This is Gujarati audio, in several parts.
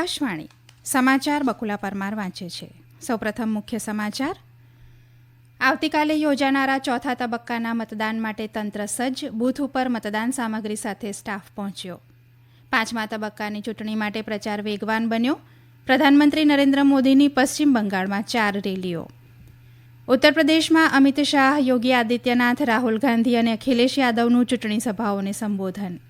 આકાશવાણી સમાચાર બકુલા પરમાર વાંચે છે. સૌપ્રથમ મુખ્ય સમાચાર. આવતીકાલે યોજાનારા ચોથા તબક્કાના મતદાન માટે તંત્ર સજ્જ, બૂથ ઉપર મતદાન સામગ્રી સાથે સ્ટાફ પહોંચ્યો. પાંચમા તબક્કાની ચૂંટણી માટે પ્રચાર વેગવાન બન્યો. પ્રધાનમંત્રી નરેન્દ્ર મોદીની પશ્ચિમ બંગાળમાં ચાર રેલીઓ. ઉત્તર પ્રદેશમાં અમિત શાહ, યોગી આદિત્યનાથ, રાહુલ ગાંધી અને અખિલેશ યાદવનું ચૂંટણી સભાઓને સંબોધન.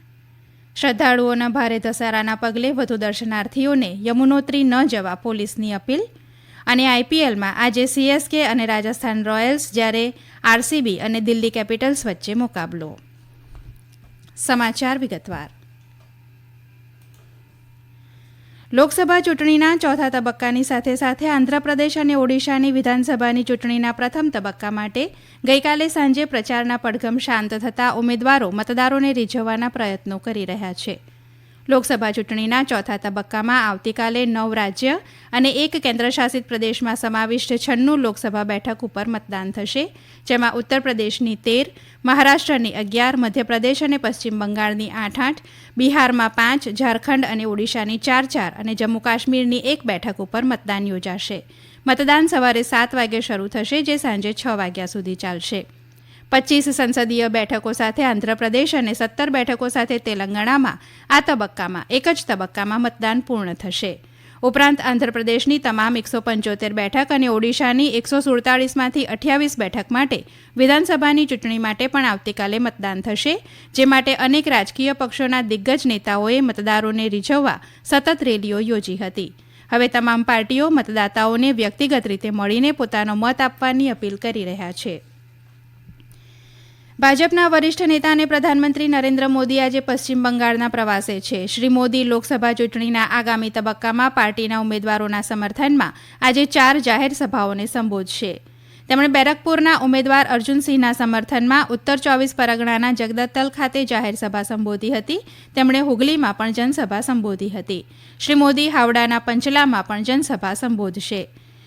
શ્રદ્ધાળુઓના ભારે ધસારાના પગલે વધુ દર્શનાર્થીઓને યમુનોત્રી ન જવા પોલીસની અપીલ અને આઈપીએલમાં આજે સીએસકે અને રાજસ્થાન રોયલ્સ જ્યારે આરસીબી અને દિલ્હી કેપિટલ્સ વચ્ચે મુકાબલો. સમાચાર વિગતવાર. લોકસભા ચૂંટણીના ચોથા તબક્કાની સાથે સાથે આંધ્રપ્રદેશ અને ઓડિશાની વિધાનસભાની ચૂંટણીના પ્રથમ તબક્કા માટે ગઈકાલે સાંજે પ્રચારના પડઘમ શાંત થતાં ઉમેદવારો મતદારોને રીઝવવાના પ્રયત્નો કરી રહ્યા છે. લોકસભા ચૂંટણીના ચોથા તબક્કામાં આવતીકાલે નવ રાજ્ય અને એક કેન્દ્રશાસિત પ્રદેશમાં સમાવિષ્ટ છન્નું લોકસભા બેઠક ઉપર મતદાન થશે, જેમાં ઉત્તર પ્રદેશની તેર, મહારાષ્ટ્રની અગિયાર, મધ્યપ્રદેશ અને પશ્ચિમ બંગાળની આઠ આઠ બિહારમાં પાંચ, ઝારખંડ અને ઓડિશાની ચાર ચાર અને જમ્મુ કાશ્મીરની એક બેઠક ઉપર મતદાન યોજાશે. મતદાન સવારે સાત વાગે શરૂ થશે, જે સાંજે છ વાગ્યા સુધી ચાલશે. પચીસ સંસદીય બેઠકો સાથે આંધ્રપ્રદેશ અને સત્તર બેઠકો સાથે તેલંગાણામાં. આ તબક્કામાં, એક જ તબક્કામાં મતદાન પૂર્ણ થશે. ઉપરાંત આંધ્રપ્રદેશની તમામ એકસો પંચોતેર બેઠક અને ઓડિશાની એકસો સુડતાળીસમાંથી અઠ્યાવીસ બેઠક માટે વિધાનસભાની ચૂંટણી માટે પણ આવતીકાલે મતદાન થશે, જે માટે અનેક રાજકીય પક્ષોના દિગ્ગજ નેતાઓએ મતદારોને રીઝવવા સતત રેલીઓ યોજી હતી. હવે તમામ પાર્ટીઓ મતદાતાઓને વ્યક્તિગત રીતે મળીને પોતાનો મત આપવાની અપીલ કરી રહ્યા છે. ભાજપના વરિષ્ઠ નેતા અને પ્રધાનમંત્રી નરેન્દ્ર મોદી આજે પશ્ચિમ બંગાળના પ્રવાસે છે. શ્રી મોદી લોકસભા ચૂંટણીના આગામી તબક્કામાં પાર્ટીના ઉમેદવારોના સમર્થનમાં આજે ચાર જાહેર સભાઓને સંબોધશે. તેમણે બેરકપુરના ઉમેદવાર અર્જુનસિંહના સમર્થનમાં ઉત્તર ચોવીસ પરગણાના જગદત્તલ ખાતે જાહેર સભા સંબોધી હતી. તેમણે હુગલીમાં પણ જનસભા સંબોધી હતી. શ્રી મોદી હાવડાના પંચલામાં પણ જનસભા સંબોધશે.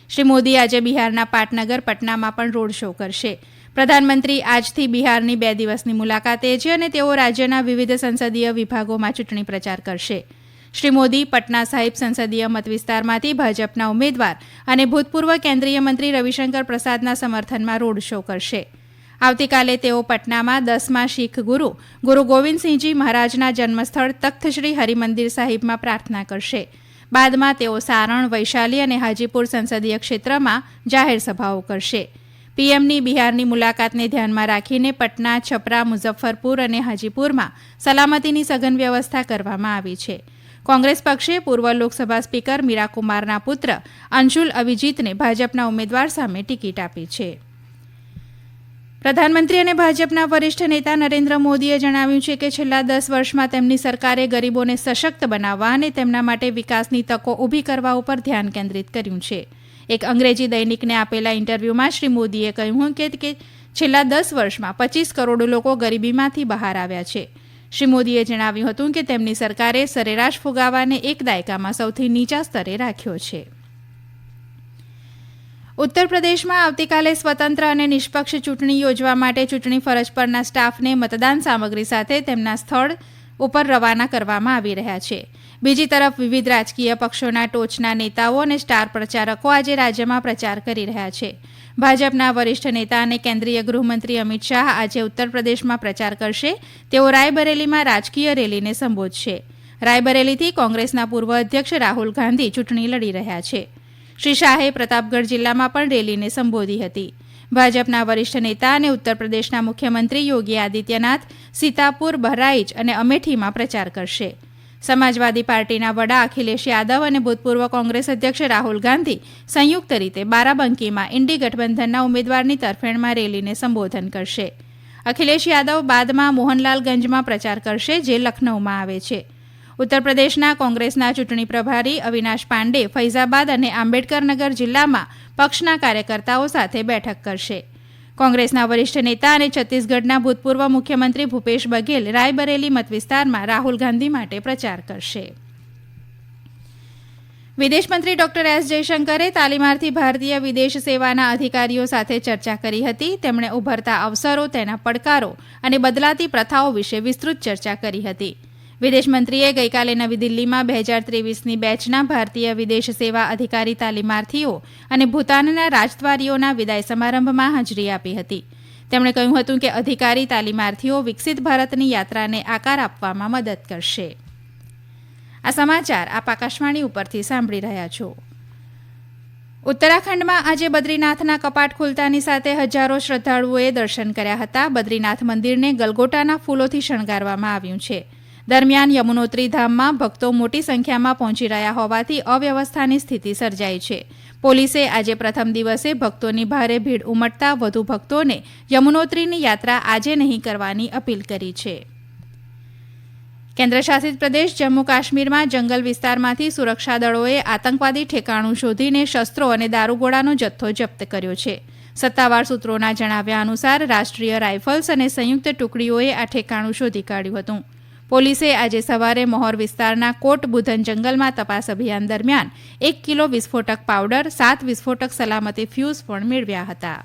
શ્રી મોદી આજે બિહારના પાટનગર, પટનામાં પણ રોડ શો કરશે. પ્રધાનમંત્રી આજથી બિહારની બે દિવસની મુલાકાતે છે અને તેઓ રાજ્યના વિવિધ સંસદીય વિભાગોમાં ચૂંટણી પ્રચાર કરશે. શ્રી મોદી પટના સાહિબ સંસદીય મતવિસ્તારમાંથી ભાજપના ઉમેદવાર અને ભૂતપૂર્વ કેન્દ્રીય મંત્રી રવિશંકર પ્રસાદના સમર્થનમાં રોડ શો કરશે. આવતીકાલે તેઓ પટનામાં દસમા શીખ ગુરુ ગુરુ ગોવિંદસિંહજી મહારાજના જન્મસ્થળ તખ્ત શ્રી હરિમંદિર સાહિબમાં પ્રાર્થના કરશે. બાદમાં તેઓ સારણ, વૈશાલી અને હાજીપુર સંસદીય ક્ષેત્રમાં જાહેર સભાઓ કરશે. પીએમની બિહારની મુલાકાતને ધ્યાનમાં રાખીને પટના, છપરા, મુઝફ્ફરપુર અને હાજીપુરમાં સલામતીની સઘન વ્યવસ્થા કરવામાં આવી છે. કોંગ્રેસ પક્ષે પૂર્વ લોકસભા સ્પીકર મીરાકુમારના પુત્ર અંશુલ અવિજીતને ભાજપના ઉમેદવાર સામે ટિકિટ આપી છે. પ્રધાનમંત્રી અને ભાજપના વરિષ્ઠ નેતા નરેન્દ્ર મોદીએ જણાવ્યું છે કે છેલ્લા દસ વર્ષમાં તેમની સરકારે ગરીબોને સશક્ત બનાવવા અને તેમના માટે વિકાસની તકો ઊભી કરવા ઉપર ધ્યાન કેન્દ્રિત કર્યું છે. એક અંગ્રેજી દૈનિકને આપેલા ઇન્ટરવ્યૂમાં શ્રી મોદીએ કહ્યું કે છેલ્લા દસ વર્ષમાં પચીસ કરોડ લોકો ગરીબીમાંથી બહાર આવ્યા છે. શ્રી મોદીએ જણાવ્યું હતું કે તેમની સરકારે સરેરાશ ફુગાવાને એક દાયકામાં સૌથી નીચા સ્તરે રાખ્યો છે. ઉત્તર પ્રદેશમાં આવતીકાલે સ્વતંત્ર અને નિષ્પક્ષ ચૂંટણી યોજવા માટે ચૂંટણી ફરજ પરના સ્ટાફને મતદાન સામગ્રી સાથે તેમના સ્થળ ઉપર રવાના કરવામાં આવી રહ્યા છે. બીજી તરફ વિવિધ રાજકીય પક્ષોના ટોચના નેતાઓ અને સ્ટાર પ્રચારકો આજે રાજ્યમાં પ્રચાર કરી રહ્યા છે. ભાજપના વરિષ્ઠ નેતા અને કેન્દ્રીય ગૃહમંત્રી અમિત શાહ આજે ઉત્તર પ્રદેશમાં પ્રચાર કરશે. તેઓ રાયબરેલીમાં રાજકીય રેલીને સંબોધશે. રાયબરેલીથી કોંગ્રેસના પૂર્વ અધ્યક્ષ રાહુલ ગાંધી ચૂંટણી લડી રહ્યા છે. શ્રી શાહે પ્રતાપગઢ જિલ્લામાં પણ રેલીને સંબોધી હતી. ભાજપના વરિષ્ઠ નેતા અને ઉત્તર પ્રદેશના મુખ્યમંત્રી યોગી આદિત્યનાથ, સીતાપુર બહરાઇચ અને અમેઠીમાં પ્રચાર કરશે. સમાજવાદી પાર્ટીના વડા અખિલેશ યાદવ અને ભૂતપૂર્વ કોંગ્રેસ અધ્યક્ષ રાહુલ ગાંધી સંયુક્ત રીતે બારાબંકીમાં ઇન્ડી ગઠબંધનના ઉમેદવારની તરફેણમાં રેલીને સંબોધન કરશે. અખિલેશ યાદવ બાદમાં મોહનલાલગંજમાં પ્રચાર કરશે જે લખનૌમાં આવે છે. ઉત્તર પ્રદેશના કોંગ્રેસના ચૂંટણી પ્રભારી અવિનાશ પાંડે ફૈઝાબાદ અને આંબેડકરનગર જિલ્લામાં પક્ષના કાર્યકર્તાઓ સાથે બેઠક કરશે. કોંગ્રેસના વરિષ્ઠ નેતા અને છત્તીસગઢના ભૂતપૂર્વ મુખ્યમંત્રી ભૂપેશ બઘેલ રાયબરેલી મતવિસ્તારમાં રાહુલ ગાંધી માટે પ્રચાર કરશે. વિદેશમંત્રી ડોક્ટર એસ જયશંકરે તાલીમાર્થી ભારતીય વિદેશ સેવાના અધિકારીઓ સાથે ચર્ચા કરી હતી. તેમણે ઉભરતા અવસરો, તેના પડકારો અને બદલાતી પ્રથાઓ વિશે વિસ્તૃત ચર્ચા કરી હતી. વિદેશમંત્રીએ ગઈકાલે નવી દિલ્હીમાં બે હજાર ત્રેવીસની બેચના ભારતીય વિદેશ સેવા અધિકારી તાલીમાર્થીઓ અને ભૂતાનના રાજદ્વારીઓના વિદાય સમારંભમાં હાજરી આપી હતી. તેમણે કહ્યું હતું કે અધિકારી તાલીમાર્થીઓ વિકસિત ભારતની યાત્રાને આકાર આપવામાં મદદ કરશે. આ સમાચાર આપ આકાશવાણી ઉપરથી સાંભળી રહ્યા છો. ઉત્તરાખંડમાં આજે બદ્રીનાથના કપાટ ખુલતાની સાથે હજારો શ્રદ્ધાળુઓએ દર્શન કર્યા હતા. બદ્રીનાથ મંદિરને ગલગોટાના ફૂલોથી શણગારવામાં આવ્યું છે. દરમિયાન યમુનોત્રી ધામમાં ભક્તો મોટી સંખ્યામાં પહોંચી રહ્યા હોવાથી અવ્યવસ્થાની સ્થિતિ સર્જાઈ છે. પોલીસે આજે પ્રથમ દિવસે ભક્તોની ભારે ભીડ ઉમટતા વધુ ભક્તોને યમુનોત્રીની યાત્રા આજે નહીં કરવાની અપીલ કરી છે. કેન્દ્રશાસિત પ્રદેશ જમ્મુ કાશ્મીરમાં જંગલ વિસ્તારમાંથી સુરક્ષા દળોએ આતંકવાદી ઠેકાણું શોધીને શસ્ત્રો અને દારૂગોળાનો જથ્થો જપ્ત કર્યો છે. સત્તાવાર સૂત્રોના જણાવ્યા અનુસાર રાષ્ટ્રીય રાઇફલ્સ અને સંયુક્ત ટુકડીઓએ આ ઠેકાણું શોધી કાઢ્યું હતું. પોલીસે આજે સવારે મહોર વિસ્તારના કોટ બુધન જંગલમાં તપાસ અભિયાન દરમિયાન એક કિલો વિસ્ફોટક પાવડર, સાત વિસ્ફોટક સલામતી ફ્યુઝ પણ મેળવ્યા હતા.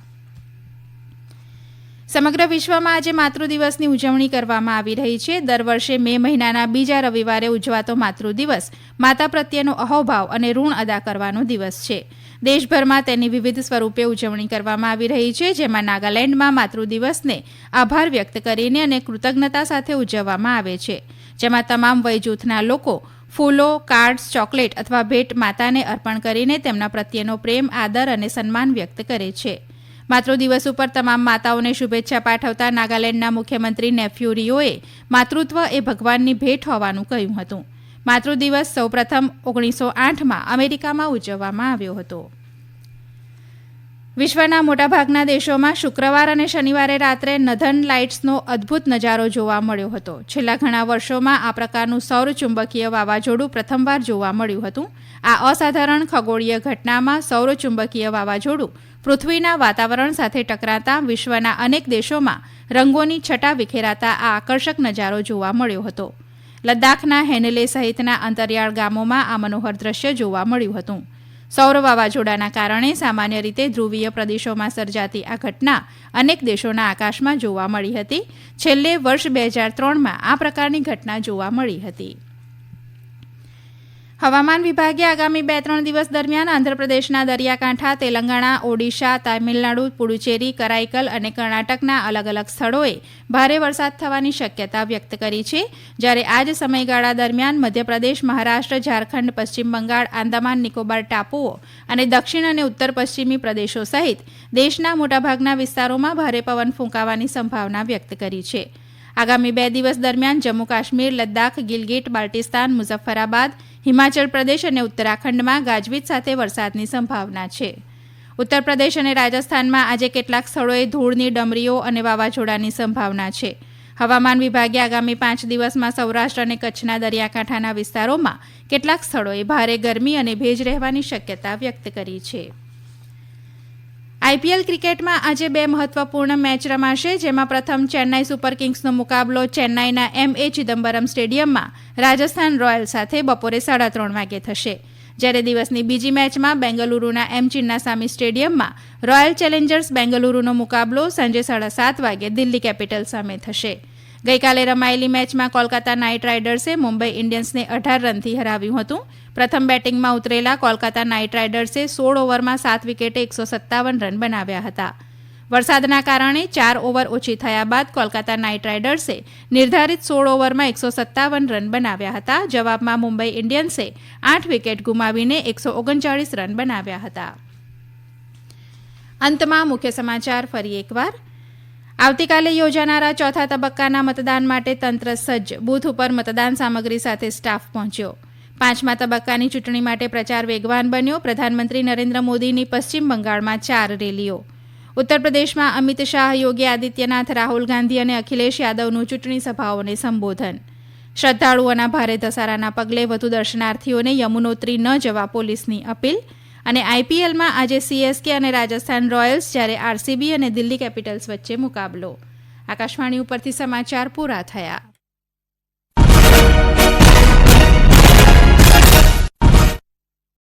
સમગ્ર વિશ્વમાં આજે માતૃદિવસની ઉજવણી કરવામાં આવી રહી છે. દર વર્ષે મે મહિનાના બીજા રવિવારે ઉજવાતો માતૃદિવસ માતા પ્રત્યેનો અહોભાવ અને ઋણ અદા કરવાનો દિવસ છે. દેશભરમાં તેની વિવિધ સ્વરૂપે ઉજવણી કરવામાં આવી રહી છે, જેમાં નાગાલેન્ડમાં માતૃદિવસને આભાર વ્યક્ત કરીને અને કૃતજ્ઞતા સાથે ઉજવવામાં આવે છે. જેમાં તમામ વય જૂથના લોકો ફૂલો, કાર્ડ્સ, ચોકલેટ અથવા ભેટ માતાને અર્પણ કરીને તેમના પ્રત્યેનો પ્રેમ, આદર અને સન્માન વ્યક્ત કરે છે. માતૃદિવસ ઉપર તમામ માતાઓને શુભેચ્છા પાઠવતા નાગાલેન્ડના મુખ્યમંત્રી નેફ્યુ રિયોએ માતૃત્વ એ ભગવાનની ભેટ હોવાનું કહ્યું હતું. માતૃદિવસ સૌપ્રથમ ઓગણીસો આઠમાં અમેરિકામાં ઉજવવામાં આવ્યો હતો. વિશ્વના મોટાભાગના દેશોમાં શુક્રવાર અને શનિવારે રાત્રે નધન લાઇટ્સનો અદ્ભુત નજારો જોવા મળ્યો હતો. છેલ્લા ઘણા વર્ષોમાં આ પ્રકારનું સૌર ચુંબકીય વાવાઝોડું પ્રથમવાર જોવા મળ્યું હતું. આ અસાધારણ ખગોળીય ઘટનામાં સૌર ચુંબકીય વાવાઝોડું પૃથ્વીના વાતાવરણ સાથે ટકરાતા વિશ્વના અનેક દેશોમાં રંગોની છટા વિખેરાતા આ આકર્ષક નજારો જોવા મળ્યો હતો. લદ્દાખના હેનલે સહિતના અંતરિયાળ ગામોમાં આ મનોહર દ્રશ્ય જોવા મળ્યું હતું. સૌર વાવાઝોડાના કારણે સામાન્ય રીતે ધ્રુવીય પ્રદેશોમાં સર્જાતી આ ઘટના અનેક દેશોના આકાશમાં જોવા મળી હતી. છેલ્લે વર્ષ બે હજાર ત્રણમાં આ પ્રકારની ઘટના જોવા મળી હતી. હવામાન વિભાગે આગામી બે ત્રણ દિવસ દરમિયાન આંધ્રપ્રદેશના દરિયાકાંઠા, તેલંગાણા, ઓડિશા, તામિલનાડુ, પુડુચેરી, કરાઈકલ અને કર્ણાટકના અલગ અલગ સ્થળોએ ભારે વરસાદ થવાની શક્યતા વ્યક્ત કરી છે. જ્યારે આ જ સમયગાળા દરમિયાન મધ્યપ્રદેશ, મહારાષ્ટ્ર, ઝારખંડ, પશ્ચિમ બંગાળ, આંદામાન, નિકોબાર ટાપુઓ અને દક્ષિણ અને ઉત્તર પશ્ચિમી પ્રદેશો સહિત દેશના મોટાભાગના વિસ્તારોમાં ભારે પવન ફૂંકાવાની સંભાવના વ્યક્ત કરી છે. આગામી બે દિવસ દરમિયાન જમ્મુ કાશ્મીર લદ્દાખ, ગિલગિટ, બાલ્ટિસ્તાન, મુઝફ્ફરાબાદ હિમાચલ પ્રદેશ અને ઉત્તરાખંડમાં ગાજવીજ સાથે વરસાદની સંભાવના છે. ઉત્તર પ્રદેશ અને રાજસ્થાનમાં આજે કેટલાક સ્થળોએ ધૂળની ડમરીઓ અને વાવાઝોડાની સંભાવના છે. હવામાન વિભાગે આગામી પાંચ દિવસમાં સૌરાષ્ટ્ર અને કચ્છના દરિયાકાંઠાના વિસ્તારોમાં કેટલાક સ્થળોએ ભારે ગરમી અને ભેજ રહેવાની શક્યતા વ્યક્ત કરી છે. આઈપીએલ ક્રિકેટમાં આજે બે મહત્વપૂર્ણ મેચ રમાશે, જેમાં પ્રથમ ચેન્નાઈ સુપર કિંગ્સનો મુકાબલો ચેન્નાઈના એમ એ ચિદમ્બરમ સ્ટેડિયમમાં રાજસ્થાન રોયલ સાથે બપોરે સાડા ત્રણ વાગે થશે. જ્યારે દિવસની બીજી મેચમાં બેંગલુરુના એમ ચિન્નાસામી સ્ટેડિયમમાં રોયલ ચેલેન્જર્સ બેંગલુરુનો મુકાબલો સાંજે સાડા સાત વાગે દિલ્હી કેપિટલ સામે થશે. ગઈકાલે રમાયેલી મેચમાં કોલકાતા નાઇટ રાઇડર્સે મુંબઈ ઇન્ડિયન્સને અઢાર રનથી હરાવ્યું હતું. પ્રથમ બેટિંગમાં ઉતરેલા કોલકાતા નાઇટ રાઇડર્સે સોળ ઓવરમાં સાત વિકેટે એકસો સત્તાવન રન બનાવ્યા હતા. વરસાદના કારણે ચાર ઓવર ઓછી થયા બાદ કોલકાતા નાઇટ રાઇડર્સે નિર્ધારિત સોળ ઓવરમાં એકસો સત્તાવન રન બનાવ્યા હતા. જવાબમાં મુંબઈ ઇન્ડિયન્સે આઠ વિકેટ ગુમાવીને એકસો ઓગણચાળીસ રન બનાવ્યા હતા. અંતમાં મુખ્ય સમાચાર ફરી એકવાર. આવતીકાલે યોજાનારા ચોથા તબક્કાના મતદાન માટે તંત્ર સજ્જ. બૂથ ઉપર મતદાન સામગ્રી સાથે સ્ટાફ પહોંચ્યો. પાંચમા તબક્કાની ચૂંટણી માટે પ્રચાર વેગવાન બન્યો. પ્રધાનમંત્રી નરેન્દ્ર મોદીની પશ્ચિમ બંગાળમાં ચાર રેલીઓ. ઉત્તર પ્રદેશમાં અમિત શાહ, યોગી આદિત્યનાથ, રાહુલ ગાંધી અને અખિલેશ યાદવનું ચૂંટણી સભાઓને સંબોધન. શ્રદ્ધાળુઓના ભારે ધસારાના પગલે વધુ દર્શનાર્થીઓને યમુનોત્રી ન જવા પોલીસની અપીલ. અને આઈપીએલમાં આજે સીએસકે અને રાજસ્થાન રોયલ્સ જ્યારે આરસીબી અને દિલ્હી કેપિટલ્સ વચ્ચે મુકાબલો. આકાશવાણી ઉપરથી સમાચાર પૂરા થયા.